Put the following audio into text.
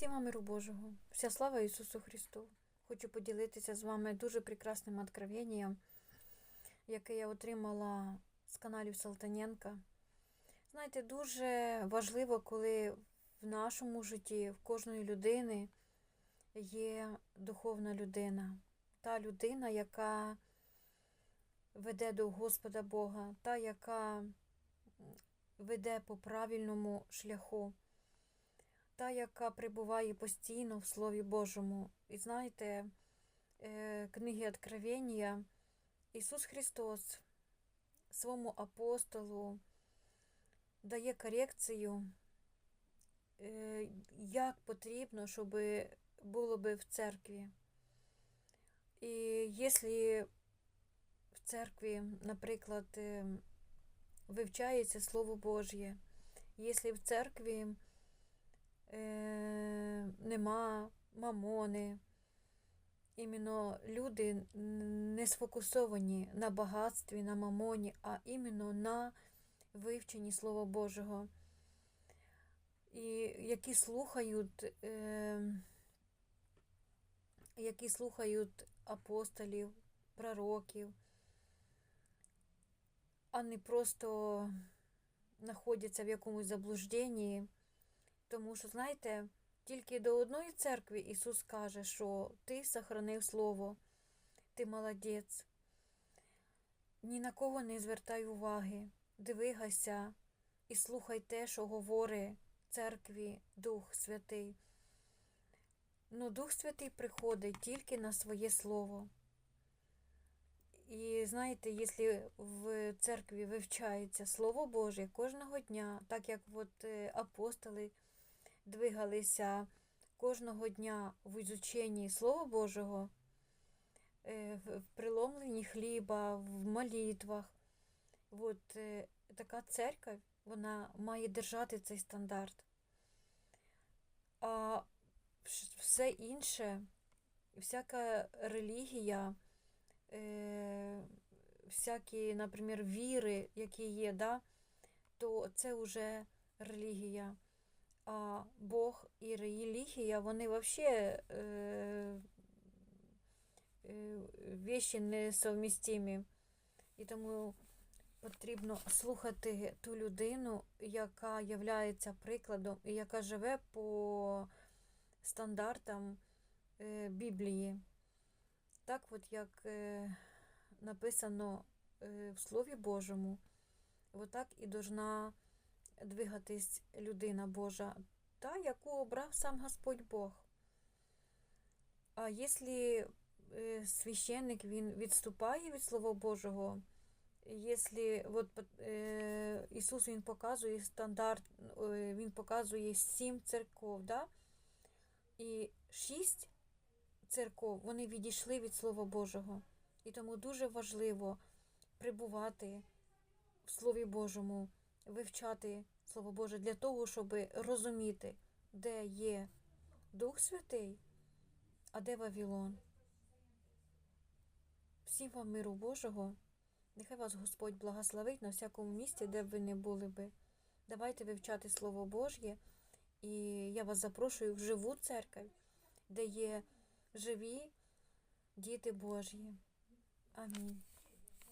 Всім вам миру Божого, вся слава Ісусу Христу. Хочу поділитися з вами дуже прекрасним откровенням, яке я отримала з каналів Салтаненка. Знаєте, дуже важливо, коли в нашому житті, в кожної людини є духовна людина. Та людина, яка веде до Господа Бога, та, яка веде по правильному шляху та, яка перебуває постійно в Слові Божому. І знаєте, е, книги Откровення Ісус Христос своєму апостолу дає корекцію, е, як потрібно, щоб було би в церкві. І якщо в церкві, наприклад, е, вивчається Слово Божє, якщо в церкві е, нема мамони. Іменно люди не сфокусовані на багатстві, на мамоні, а іменно на вивченні Слова Божого. І які слухають, е, які слухають апостолів, пророків, а не просто знаходяться в якомусь заблужденні. Тому що, знаєте, тільки до одної церкви Ісус каже, що ти сохранив Слово, ти молодець. Ні на кого не звертай уваги, дивигайся і слухай те, що говорить церкві Дух Святий. Ну, Дух Святий приходить тільки на своє Слово. І знаєте, якщо в церкві вивчається Слово Боже кожного дня, так як от е, апостоли двигалися кожного дня в ізученні Слова Божого, е, в приломленні хліба, в молитвах. От е, така церква, вона має держати цей стандарт. А все інше, всяка релігія, е, всякі, наприклад, віри, які є, да, то це вже релігія. А Бог і релігія, вони взагалі е, е, несовмістимі. І тому потрібно слухати ту людину, яка є прикладом і яка живе по стандартам е, Біблії. Так, от як е, написано е, в Слові Божому, отак і должна двигатись людина Божа, та, яку обрав сам Господь Бог. А якщо е, священник він відступає від Слова Божого, якщо е, Ісус Він показує стандарт, е, Він показує сім церков, да? і шість церков вони відійшли від Слова Божого. І тому дуже важливо прибувати в Слові Божому вивчати Слово Боже для того, щоб розуміти, де є Дух Святий, а де Вавилон. Всім вам миру Божого. Нехай вас Господь благословить на всякому місці, де б ви не були би. Давайте вивчати Слово Божє, і я вас запрошую в живу церкву, де є живі діти Божі. Амінь.